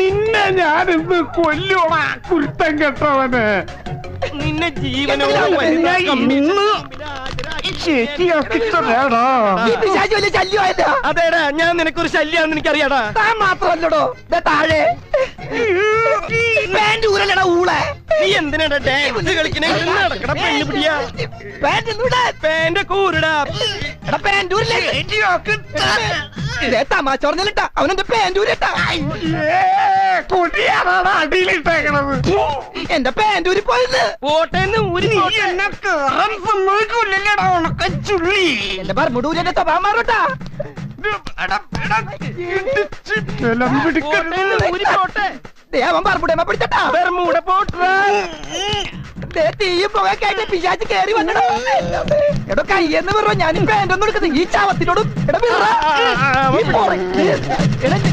നിന്നെ ഞാൻ ഞാനിന്ന് കൊല്ലുവാ കുരുത്തം കെട്ടവന്. നിന്നെ ജീവനും ഞാൻ ഇന്ന് ശരിയാക്കിട്ടേടാ ഈ പിശാചി വലിയ ശല്യമായില്ല അതേടാ ഞാൻ നിനക്കൊരു ശല്യാന്ന് എനിക്കറിയാടാ. താൻ മാത്രമല്ലടോ ദേ താഴെ. പാന്റ് ഊരല്ലടാ ഊളെ. നീ എന്തിനാടാ ഡാൻസ് കളിക്കണേ? നടക്കടാ പെണ്ണു പിടിയാ. പാന്റ് പേന്റെ കൂരടാ എടാ പാന്റ് ഊരില്ലേ? ദേ തമാശ പറഞ്ഞിട്ടാ അവനെന്റെ പാന്റ് ഊരിട്ടാ? കൊടിയാണാണ് അടിയിലിട്ടേക്കണത് എന്റെ പാന്റ് ഊരി പോയത് പോട്ടേന്ന് ഊരി നീ പോട്ടെ. എന്നെ കേറാൻ സമ്മതിക്കൂലല്ലേടാ ഉണക്ക ചുള്ളി എന്റെ ബർമുടൂരിന്റെ സ്വഭാവം മാറട്ടാ അവൻ പിടിച്ചട്ടാ പോട്ടാ തീയും കേറി വന്നടാ എടോ കയ്യെന്ന് പറഞ്ഞോ എടുക്കുന്നത് ഈ ചാവത്തിനോടും. എടാ